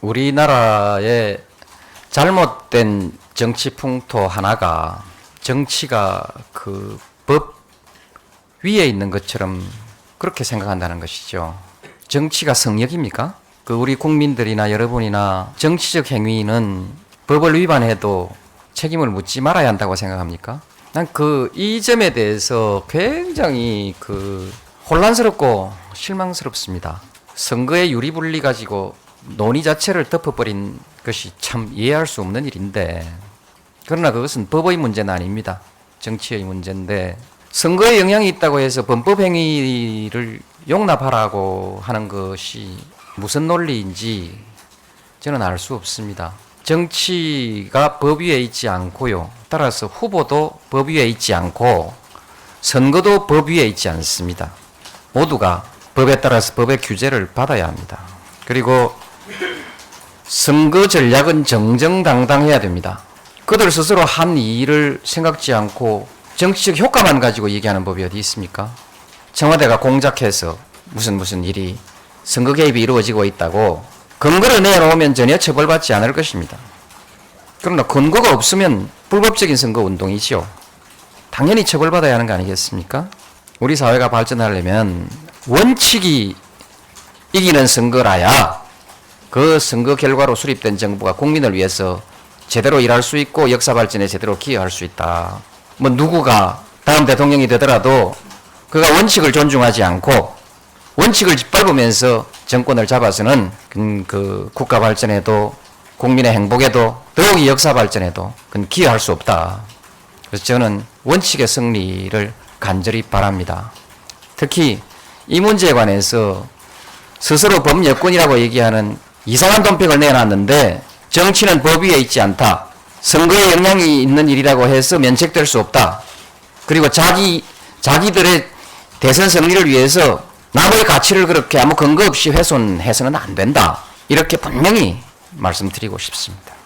우리나라의 잘못된 정치 풍토 하나가 정치가 그 법 위에 있는 것처럼 그렇게 생각한다는 것이죠. 정치가 성역입니까? 그 우리 국민들이나 여러분이나 정치적 행위는 법을 위반해도 책임을 묻지 말아야 한다고 생각합니까? 난 그 이 점에 대해서 굉장히 그 혼란스럽고 실망스럽습니다. 선거의 유리분리 가지고 논의 자체를 덮어버린 것이 참 이해할 수 없는 일인데 그러나 그것은 법의 문제는 아닙니다. 정치의 문제인데 선거에 영향이 있다고 해서 범법 행위를 용납하라고 하는 것이 무슨 논리인지 저는 알 수 없습니다. 정치가 법 위에 있지 않고요. 따라서 후보도 법 위에 있지 않고 선거도 법 위에 있지 않습니다. 모두가 법에 따라서 법의 규제를 받아야 합니다. 그리고 선거 전략은 정정당당해야 됩니다. 그들 스스로 한 일을 생각지 않고 정치적 효과만 가지고 얘기하는 법이 어디 있습니까? 청와대가 공작해서 무슨 무슨 일이 선거 개입이 이루어지고 있다고 근거를 내놓으면 전혀 처벌받지 않을 것입니다. 그러나 근거가 없으면 불법적인 선거 운동이지요. 당연히 처벌받아야 하는 거 아니겠습니까? 우리 사회가 발전하려면 원칙이 이기는 선거라야 그 선거 결과로 수립된 정부가 국민을 위해서 제대로 일할 수 있고 역사 발전에 제대로 기여할 수 있다. 뭐 누구가 다음 대통령이 되더라도 그가 원칙을 존중하지 않고 원칙을 짓밟으면서 정권을 잡아서는 그- 그 국가 발전에도 국민의 행복에도 더욱이 역사 발전에도 그건 기여할 수 없다. 그래서 저는 원칙의 승리를 간절히 바랍니다. 특히 이 문제에 관해서 스스로 범여권이라고 얘기하는 이상한 돈팩을 내놨는데 정치는 법 위에 있지 않다. 선거에 영향이 있는 일이라고 해서 면책될 수 없다. 그리고 자기 자기들의 대선 승리를 위해서 남의 가치를 그렇게 아무 근거 없이 훼손해서는 안 된다. 이렇게 분명히 말씀드리고 싶습니다.